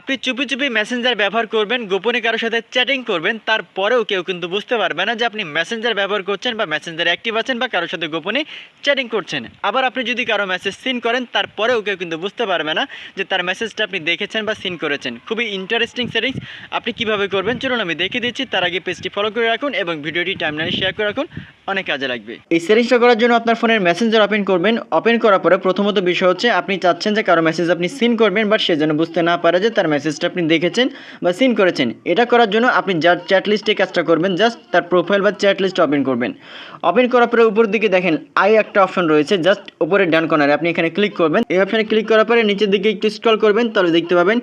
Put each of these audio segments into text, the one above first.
আপনি চুপি চুপি মেসেঞ্জার ব্যবহার করবেন, গোপনে কারোর সাথে চ্যাটিং করবেন, তারপরেও কেউ কিন্তু বুঝতে পারবে না যে আপনি মেসেঞ্জার ব্যবহার করছেন বা মেসেঞ্জার অ্যাক্টিভ আছেন বা কারোর সাথে গোপনে চ্যাটিং করছেন। আবার আপনি যদি কারও মেসেজ সিন করেন, তারপরেও কেউ কিন্তু বুঝতে পারবে না যে তার মেসেজটা আপনি দেখেছেন বা সিন করেছেন। খুবই ইন্টারেস্টিং সেটিংস আপনি কীভাবে করবেন? চলুন আমি দেখিয়ে দিচ্ছি। তার আগে পেজটি ফলো করে রাখুন এবং ভিডিওটি টাইমলাইনে শেয়ার করে রাখুন। অনেক কাজে লাগবে। এই সেটিংসটা করার জন্য আপনার ফোনের মেসেঞ্জার ওপেন করবেন। ওপেন করার পরে প্রথমত বিষয় হচ্ছে, আপনি চাচ্ছেন যে কারও মেসেজ আপনি সিন করবেন বাট সে যেন বুঝতে না পারে যে তার মেসেজটা আপনি দেখেছেন বা সিন করেছেন, এটা করার জন্য আপনি যার চ্যাট লিস্টে কাজটা করবেন জাস্ট তার প্রোফাইল বা চ্যাট লিস্ট ওপেন করবেন। ওপেন করার পরে উপর দিকে দেখেন আই একটা অপশন রয়েছে জাস্ট উপরে ডান কর্নারে আপনি এখানে ক্লিক করবেন। এই অপশানে ক্লিক করার পরে নিচের দিকে একটু স্ক্রল করবেন, তাহলে দেখতে পাবেন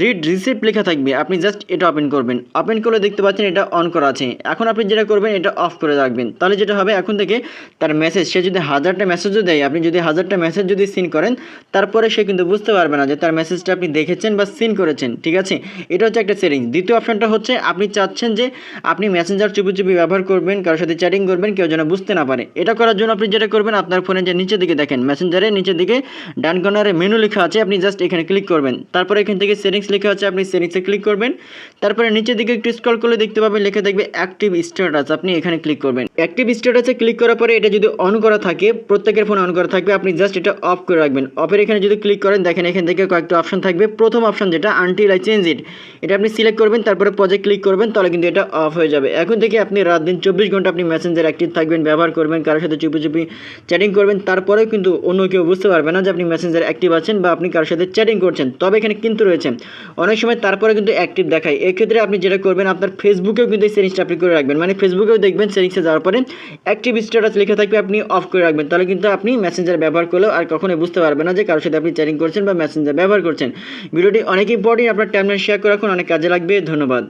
রিড রিসিপ্ট লেখা থাকবে। আপনি জাস্ট এটা ওপেন করবেন। ওপেন করলে দেখতে পাচ্ছেন এটা অন করা আছে। এখন আপনি যেটা করবেন, এটা অফ করে রাখবেন। তাহলে যেটা হবে, এখন থেকে তার মেসেজ সে যদি হাজারটা মেসেজও দেয়, আপনি যদি হাজারটা মেসেজ যদি সিন করেন, তারপরে সে কিন্তু বুঝতে পারবে না যে তার মেসেজটা আপনি দেখেছেন বা সিন করেছেন। ঠিক আছে? এটা হচ্ছে একটা সেটিং দ্বিতীয় অপশনটা হচ্ছে, আপনি চাচ্ছেন যে আপনি মেসেঞ্জার চুপি চুপি ব্যবহার করবেন, কারোর সাথে চ্যাটিং করবেন, কেউ যেন বুঝতে না পারে। এটা করার জন্য আপনি যেটা করবেন, আপনার ফোনে যে নিচের দিকে দেখেন মেসেঞ্জারের নিচের দিকে ডান কর্নারে মেনু লেখা আছে, আপনি জাস্ট এখানে ক্লিক করবেন। তারপরে এখান থেকে সেটিংস লেখা আছে আপনি সেটিংসে ক্লিক করবেন। তারপরে নিচের দিকে একটু স্ক্রল করলে দেখতে পাবেন, লেখা দেখবে অ্যাক্টিভ স্ট্যাটাস আপনি এখানে ক্লিক করবেন। অ্যাক্টিভ স্ট্যাটাসে ক্লিক করার পরে এটা যদি অন করা থাকে, প্রত্যেকের ফোনে অন করা থাকবে, আপনি জাস্ট এটা অফ করে রাখবেন। অফের এখানে যদি ক্লিক করেন, দেখেন এখান থেকে কয়েকটা অপশন থাকবে। প্রথম অপশন যেটা আনটিল আই চেঞ্জ ইট এটা আপনি সিলেক্ট করবেন, তারপরে পজে ক্লিক করবেন, তাহলে কিন্তু এটা অফ হয়ে যাবে। এখন থেকে আপনি রাত দিন চব্বিশ ঘণ্টা আপনি মেসেঞ্জার অ্যাক্টিভ থাকবেন, ব্যবহার করবেন, কারোর সাথে চুপি চুপি চ্যাটিং করবেন, তারপরেও কিন্তু অন্য কেউ বুঝতে পারবে না যে আপনি মেসেঞ্জার অ্যাক্টিভ আছেন বা আপনি কারোর সাথে চ্যাটিং করছেন। তবে এখানে কিন্তু রয়েছে, অনেক সময় তারপরে কিন্তু অ্যাক্টিভ দেখায়। এক্ষেত্রে আপনি যেটা করবেন, আপনার ফেসবুকেও কিন্তু এই সেটিংসটা আপনি করে রাখবেন। মানে ফেসবুকেও দেখবেন সেটিংসে যাওয়ার পরে অ্যাক্টিভ স্ট্যাটাস লেখা থাকবে, আপনি অফ করে রাখবেন। তাহলে কিন্তু আপনি মেসেঞ্জার ব্যবহার করলেও আর কখনোই বুঝতে পারবেন না যে কারোর সাথে আপনি চ্যাটিং করছেন বা মেসেঞ্জার ব্যবহার করছেন। ভিডিওটি অনেক ইম্পর্টেন্ট আপনার টাইমলাইন শেয়ার করে রাখুন, অনেক কাজে লাগবে। ধন্যবাদ।